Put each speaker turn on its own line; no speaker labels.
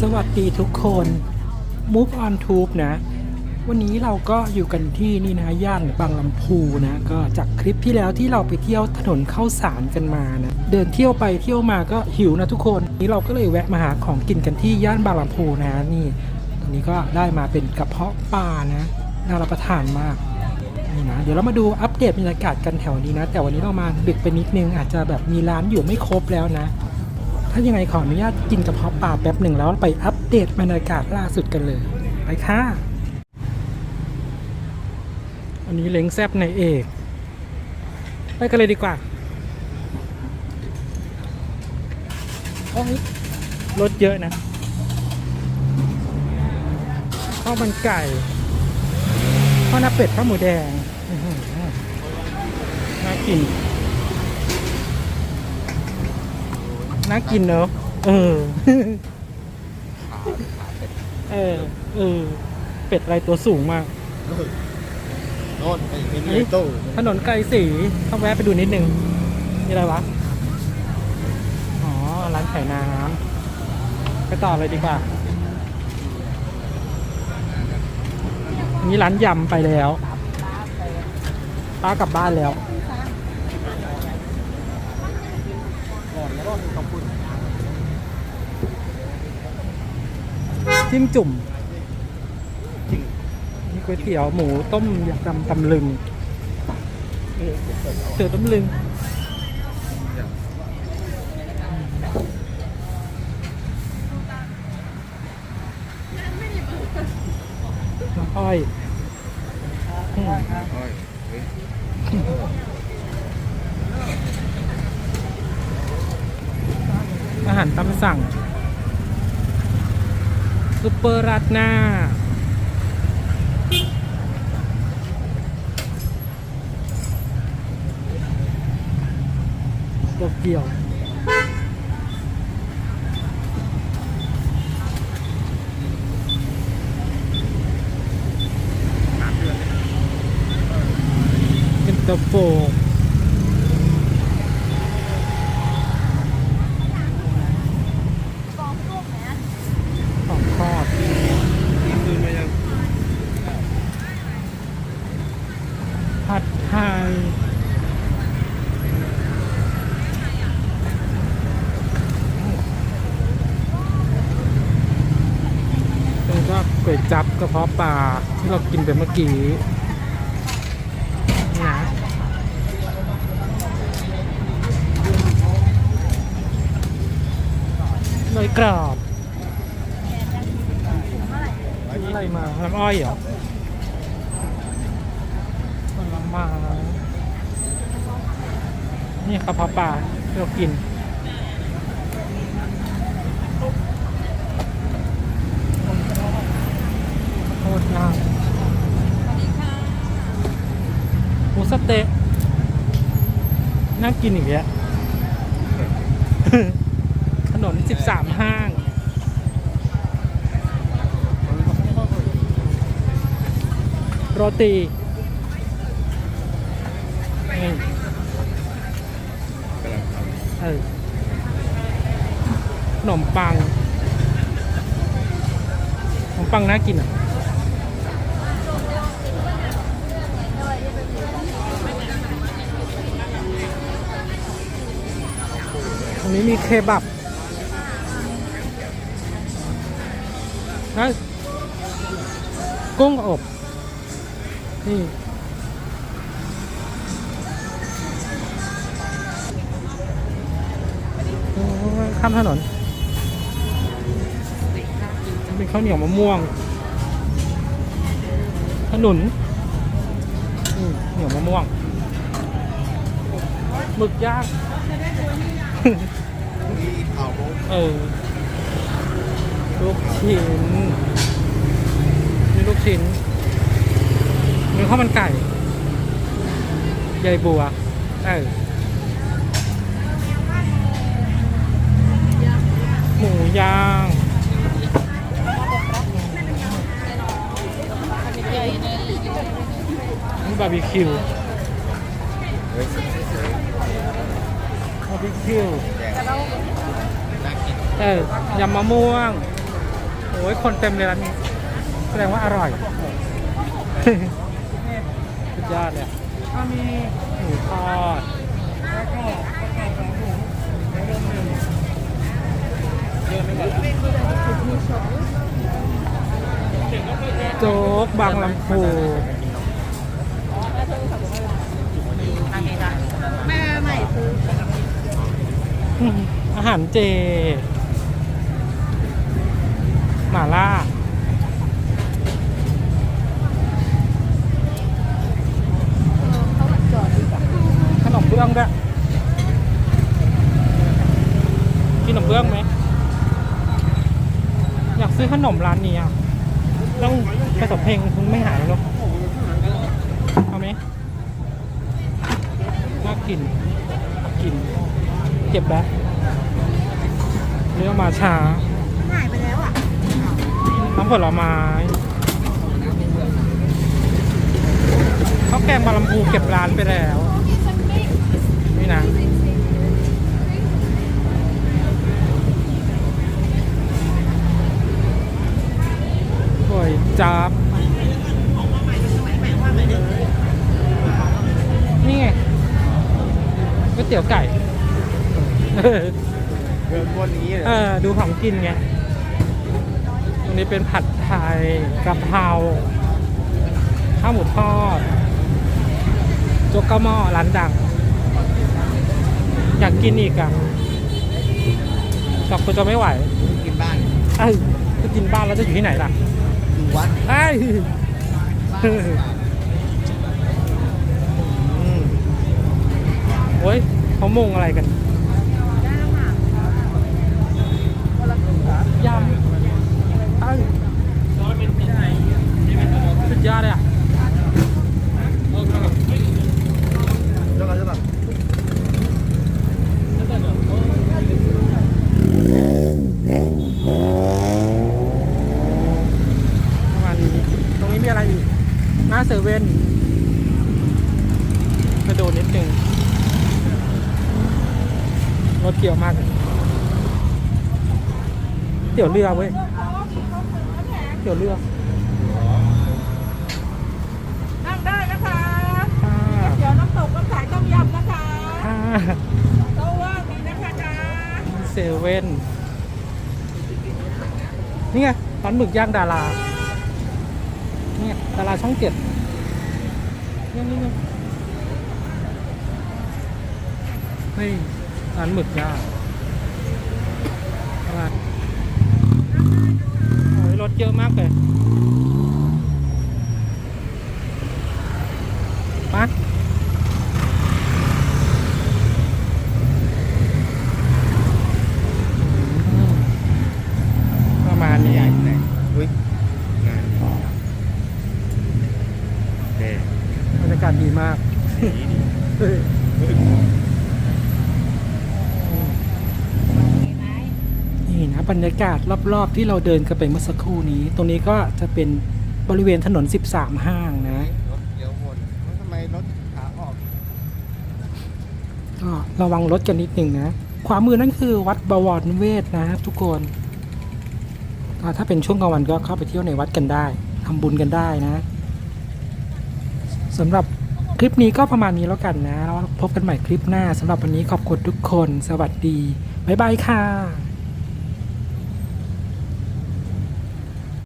สวัสดีทุกคน Move on Tube นะ วันนี้เราก็อยู่กันที่นี่นะย่านบางลำพูนะ ก็จากคลิปที่แล้วที่เราไปเที่ยวถนนเข้าสารกันมานะ เดินเที่ยวไปเที่ยวมาก็หิวนะทุกคน นี้เราก็เลยแวะมาหาของกินกันที่ย่านบางลำพูนะนี่ตรงนี้ก็ได้มาเป็นกระเพาะปลานะ น่ารับประทานมากนี่นะเดี๋ยวเรามาดูอัปเดตบรรยากาศกันแถวนี้นะ แต่วันนี้เรามาดึกไปนิดนึงอาจจะแบบมีร้านอยู่ไม่ครบแล้วนะ ถ้ายังไงขออนุญาตกินกระเพาะปลาแป๊บหนึ่งแล้วไปอัปเดตบรรยากาศล่าสุดกันเลย ไปค่ะ อันนี้เล้งแซบในเอก ไปกันเลยดีกว่าโอ้ยรถเยอะนะข้าวมันไก่ข้าวหน้าเป็ดข้าวหมูแดงน่ากิน น่ากินเนอะเออ เออ เออ เป็ดอะไรตัวสูงมาก
โน่นไปเป็นในตู้
ถนนไกลสีเข้าแวะไปดูนิดนึงนี่อะไรวะ อ๋อ ร้านขายน้ำไปต่อเลยดีกว่า นี่ร้านยำไปแล้วป้ากลับบ้านแล้ว จิ้มจุ่มนี่ก๋วยเตี๋ยวหมูต้มยำตำลึงเตี๋ยวตำลึงน้ำอ้อยอืม
โอ้ยเฮ้ย
อารตามสั่งซุปเปอร์ราดหน้าโตเกี่ยวเอ็นตอร์โฟของทอด
นี่คืนมายัง
ผัดไทยแล้วก็ก๋วยจับกระเพาะปลาที่เรากินไปเมื่อกี้นี่นะเนยกรอบอะไรมาน้ำอ้อยเหรอผลไม้นี่กระเพาะปลาที่เรากิน โคตรน่าหมูสะ เต๊ะน่ากินอีกแล้วถนน13ห้างโรตีนี่
กำลังท
เออขนมปังขนมปังน่ากินอะ รงนี้มีเคบับนะกุ้งอบ นี่โอ้ยข้ามถนนเป็นข้าวเหนียวมะม่วง ขนุนเหนียวมะม่วงหมึกย่าง
เผา
เออลูกชิ้นมีลูกชิ้นมีข้าวมันไก่ใยบัวเออหมูย่างนี่บาร์บีคิว
เเอ
อยำมะม่วง โอ้ยคนเต็มเลยร้านนี้ แสดงว่าอร่อย สุดยอดเลยอะ
ถ้ามี
หมูทอด
แล้วก็ประกาศสองถุงในเรื่องหนึ่งเยอะไม่หมดแล้ว
โจ๊กบางลำพู
แม่ใหม่ซื้อ
อืมอาหารเจ หม่าล่า
ข
นมเบื้องด้วยกินขนมเบื้องไหม อยากซื้อขนมร้านนี้อะ ต้องไปสมเพลงคงไม่หายหรอกเอาไหมน่ากินกิน เก็บแล้วเรื่องมาช้า
หายไปแล้ว
น้ำผลไม้ข้าวแกงบาลำพูเก็บร้านไปแล้ว นี่นะโอ้ยจับนี่ไงก๋วยเตี๋ยวไก่
เดินวนอย่างนี้เลย
เออ ดูของกินไง นี้เป็นผัดไทยกะเพราข้าวหมูทอดโจ๊กกะหม้อร้านดัง อยากกินอีกอะกับคุณจะไม่ไหว
กินบ้าน
เอ้ยจะกินบ้านแล้วจะอยู่ที่ไหนล่ะ
อยู่วัด
เอ้ยอืมโอ้ยเขามุงอะไรกันยำเอ้ยสุดยอดเลยอะ
แล้วก็จะแบบ
ประมาณนี้ ตรงนี้มีอะไรอีกหน้า เซเว่นกระโดดนิดนึงรถเกี่ยวมากเลยเตี๋ยวเรือเว้ยเตี๋ยวเรือ
นั่งได้นะคะ
ค่ะ
เดี๋ยวน้ำตกน้ำใสต้มยำนะคะ
ค่ะ
โต๊ะว่างมีนะคะจ้า
เซเว่นนี่ไงร้านหมึกย่างดารา นี่ไงดาราช่องเจ็ด ยังนี่นี่เฮ้ยร้านหมึกย่างอะไรโอ้ยรถเยอะมากเลยมาอืมประมาณนี้
ใหญ่ไหนอุ้ยงานเด็
บรรยากาศดีมาก เฮ้ย นี่นะบรรยากาศรอบๆ ที่เราเดินกันไปเมื่อสักครู่นี้ ตรงนี้ก็จะเป็นบริเวณถนน 13 ห้างนะ
รถเลี้ยววนแล้วทำไมรถขาออก
ก็ระวังรถกันนิดหนึ่งนะขวามือนั่นคือวัดบวรนิเวศนะทุกคนก็ถ้าเป็นช่วงกลางวันก็เข้าไปเที่ยวในวัดกันได้ทำบุญกันได้นะสำหรับคลิปนี้ก็ประมาณนี้แล้วกันนะแล้วพบกันใหม่คลิปหน้าสำหรับวันนี้ขอบคุณทุกคน สวัสดี บ๊ายบายค่ะ